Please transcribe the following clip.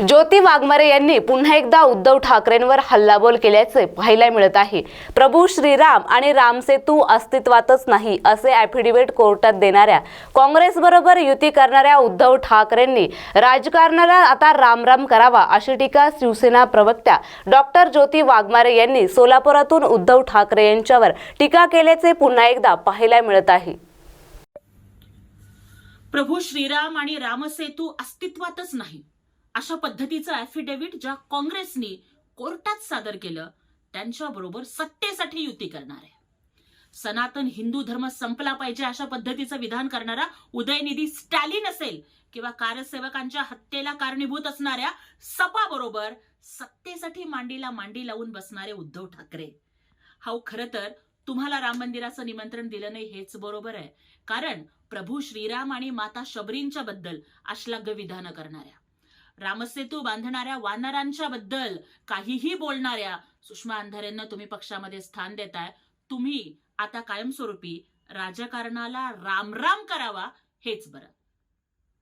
ज्योती वाघमारे यांनी पुन्हा एकदा उद्धव ठाकरेंवर हल्लाबोल केल्याचे पाहायला मिळत आहे. प्रभू श्रीराम आणि रामसेतू अस्तित्वातच नाही असे ॲफिडेव्हिट कोर्टात देणाऱ्या काँग्रेसबरोबर युती करणाऱ्या उद्धव ठाकरेंनी राजकारणाला आता रामराम करावा अशी टीका शिवसेना प्रवक्त्या डॉक्टर ज्योती वाघमारे यांनी सोलापुरातून उद्धव ठाकरे यांच्यावर टीका केल्याचे पुन्हा एकदा पाहायला मिळत आहे. प्रभू श्रीराम आणि रामसेतू अस्तित्वातच नाही अशा पद्धतीचं ॲफिडेव्हिट ज्या काँग्रेसनी कोर्टात सादर केलं त्यांच्याबरोबर सत्तेसाठी युती करणार आहे. सनातन हिंदू धर्म संपला पाहिजे अशा पद्धतीचं विधान करणारा उदयनिधी स्टॅलिन असेल किंवा कार्यसेवकांच्या हत्येला कारणीभूत असणाऱ्या सपा बरोबर सत्तेसाठी मांडीला मांडी लावून बसणारे उद्धव ठाकरे. हा खरं तर तुम्हाला राम मंदिराचं निमंत्रण दिलं नाही हेच बरोबर आहे. कारण प्रभू श्रीराम आणि माता शबरींच्या बद्दल अश्लाघ्य विधानं करणाऱ्या. रामसेतू बांधणाऱ्या वानरांच्या बद्दल काहीही बोलणाऱ्या सुषमा अंधारेंना तुम्ही पक्षामध्ये स्थान देताय तुम्ही आता कायमस्वरूपी राजकारणाला रामराम करावा हेच बरं.